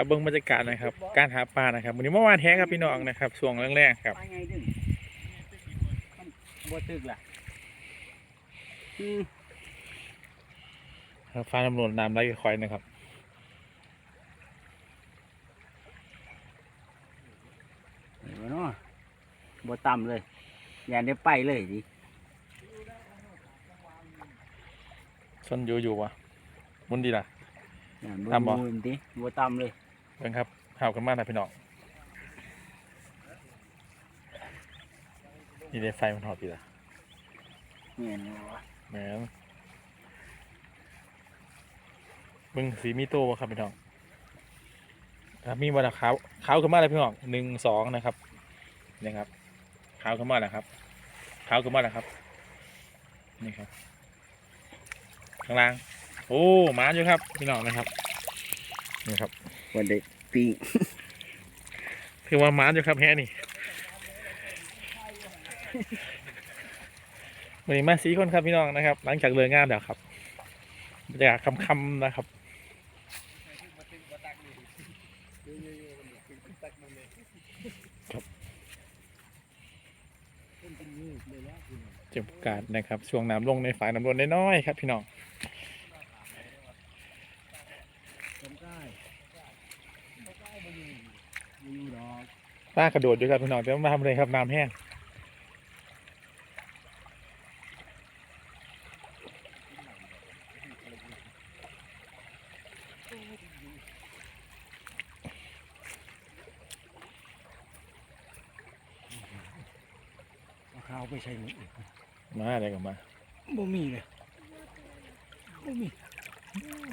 ครับเบิ้งบรรยากาศนะครับ การหาปลานะครับวันนี้เมื่อวานแท้ครับพี่น้องนะครับช่วงแรกๆครับ ไปไงดึงมันบ่ตึกล่ะอืมครับฟ้าน้ำนวลน้ำไหลคอยนะครับเห็นบ่เนาะบ่ต่ำเลยอย่าได้ไปเลยดิส้นอยู่อยู่วะมุนดีล่ะ อย่าบ่ต่ำบ่ มูนดิบ่ต่ำเลย เบิ่งครับห่าวกันมากนะพี่น้องนี่ได้ไฟมันหอดดีล่ะเห็นบ่วะแหมนเบิ่งสีมีโตวะครับพี่น้องครับมีวันละขาวขาวขึ้นมาเลยพี่น้องหนึ่งสองนะครับนี่ครับขาวขึ้นมาแล้วครับขาวขึ้นมาแล้วครับ นี่ครับข้างล่าง โอ้หมาอยู่ครับ พี่น้องนะครับ นี่ครับบ่ได้ ปีงคือว่าหมาอยู่ครับแฮนี่วันนี้มาสีคนครับพี่น้องนะครับ หลังจากเลิกงานแล้วครับบรรยากาศค่ำๆนะครับเจ็บกาดนะครับ ช่วงน้ำลงในฝายน้ำล้นน้อยๆครับพี่น้อง ป้ากระโดดอยู่ครับพี่น้องแต่ว่ามาทำอะไรครับน้ำแห้งเอาข้าวไปใช้หมดมาอะไรกันมาบ่มีเลยบ่มี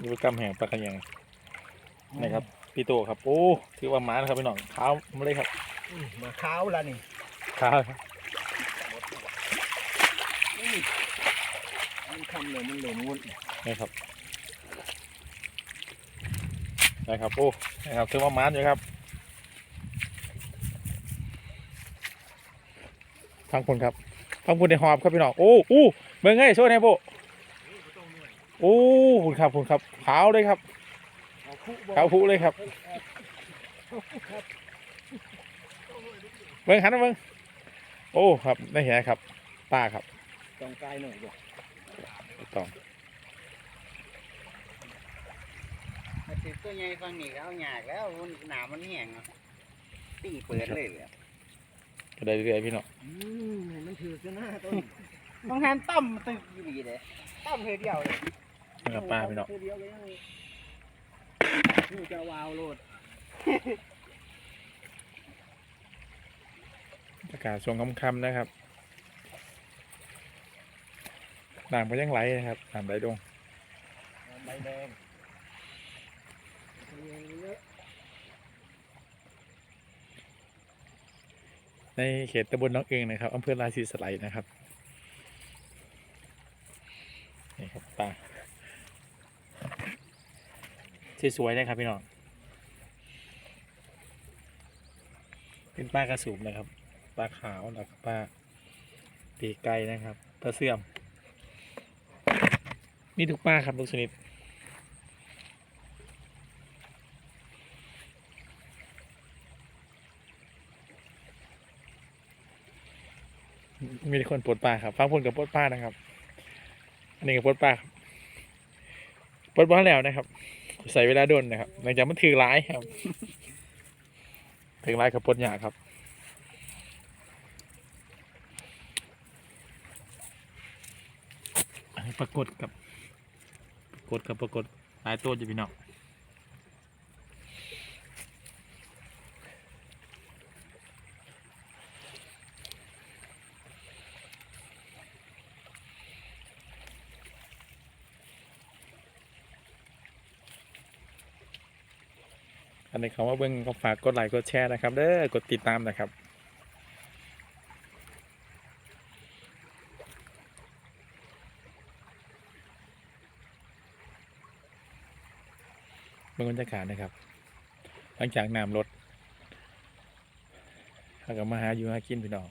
ดูกรรมแห่งปลากระยังนะครับ พี่โตครับ โอ้ถือว่าหมานะครับพี่น้องขาวมาเลยครับมาข้าวละนี่ขาวครับมันคำเลยมันเหลวมุดนี่ครับนะครับโอ้นะครับถือว่าหมาอยู่ครับฟังคนครับฟังคนในหอบครับพี่น้องโอ้อู้เมืองไงโชว์แน่โบโอ้คุณครับคุณครับขาวเลยครับ เอาคุบ่ขาวผู้เลยครับเบิ้งหันมาเบิ้งโอ้ ครับได้เห็นครับป้าครับต้องกายหน่อยบ่ต้องมาถือตัวใหญ่ฟังนี่ก็เอาหยากแล้วมันหนามันแห้งอะตีเปิดเลยเลยก็ได้เรื่อยๆพี่น้องอืมมันถือกันหน้าต้นต้องหันต่ำตึกอยู่ดีเลยต่ำเธอเดียวเลยนะครับป้าพี่น้อง เธอเดียวเลยนี่จะวาวโลดอากาศช่วงค่ำๆนะครับน้ำก็ยังไหลนะครับน้ำไหลดงใบแดงในเขตตำบลน้องเองนะครับอำเภอราศีสไลยนะครับ นี่ครับป้า สวยๆนะครับพี่น้อง เป็นปลากระสูบนะครับ ปลาขาวแล้วก็ปลาปีกไก่นะครับปลาเสื่อมมีทุกปลาครับทุกชนิดมีคนปลดปลาครับฟังพลกับปลดปลานะครับ อันนี้กับปลดปลาครับปลดปลาแล้วนะครับ ใส่เวลาโดนนะครับหลังจากมันถือร้ายครับถือร้ายขับปดหยาครับปรากฏกับปรากฏกับปรากฏหลายตัวจะพี่น้อง อันนี้เขาว่าเบิ้งก็ฝากกดไลค์กดแชร์นะครับเด้อกดติดตามนะครับเบื้องบรรยากาศนะครับ หลังจากน้ำลดเขาก็มาหาอยู่หากินพี่น้อง